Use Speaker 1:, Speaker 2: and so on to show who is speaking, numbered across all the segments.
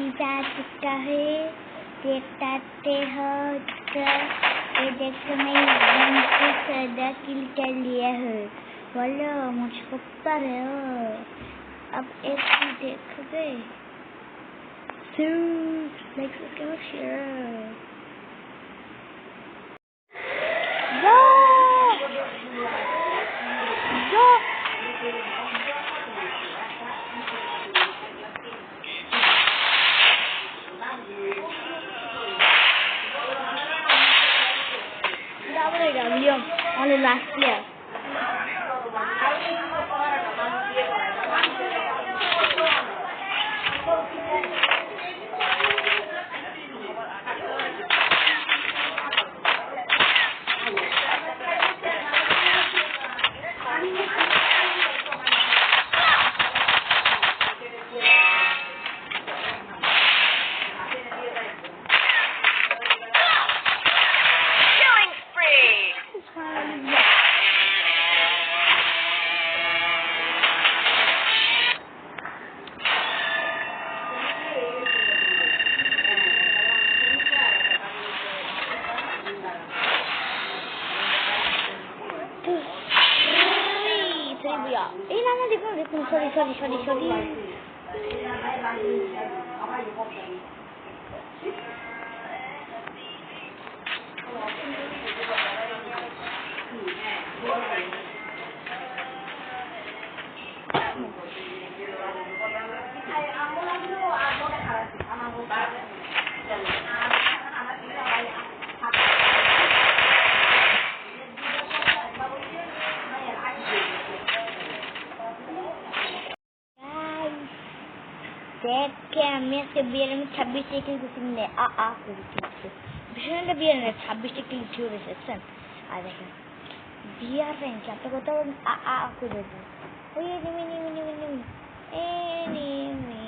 Speaker 1: Pizza टिकटा है देखते हो। ये देखते मैं सदा किल कर लिया है। बोलो मुझको पर अब एक देखते Soon, like, subscribe, share. Only last year. Libya এই না দেখুন দেখুন সরি সরি সরি সরি আমার বিয়ের আমি ছাব্বিশটা কিল করছি মিলে আ আ করে দিচ্ছি ভীষণটা বিয়ের না ছাব্বিশটা কিল ছিল রেসেপশন আর দেখেন বিয়ার কথা আ আ করে দেবো ওই নিমি নিমি নিমি নিমি এ নিমি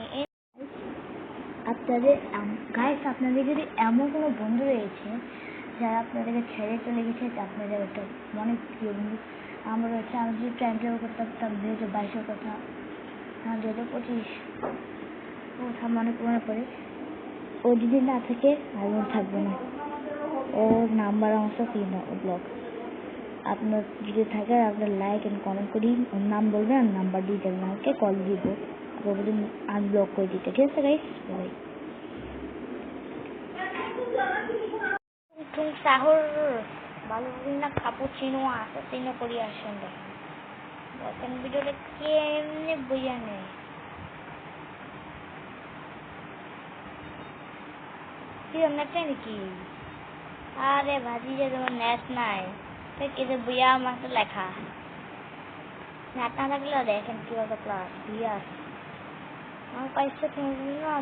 Speaker 1: আপনাদের গাইস আপনাদের যদি এমন কোনো বন্ধু রয়েছে, যারা আপনাদেরকে ছেড়ে চলে গেছে আপনাদের একটা মনে প্রিয় বন্ধু আমরা হচ্ছে আমি যদি টাইম ট্রাভেল তার দুই হাজার বাইশের কথা। হ্যাঁ হাজার পঁচিশ। কথা মনে মনে পড়ে। ও যদি না থাকে আমি থাকব না। ওর নাম্বার অংশ কি না ও ব্লগ আপনার যদি থাকে আপনার লাইক এন্ড কমেন্ট করি। ওর নাম বলবেন আর নাম্বার দিয়ে দেবেন। আমাকে কল দিব। বলবেন আনব্লক করে দিতে। ঠিক আছে guys bye tung sahur baru na cappuccino assassino করি আসেন দেখেন ভিডিওটা কেমনে বুঝা নেই কি নেটে নাকি আরে যে তোমার নেট নাই কিন্তু বুয়া মাত্র লেখা নেট না থাকলেও দেখেন কীভাবে ক্লাস বিয়া আমার পয়সা তুমি না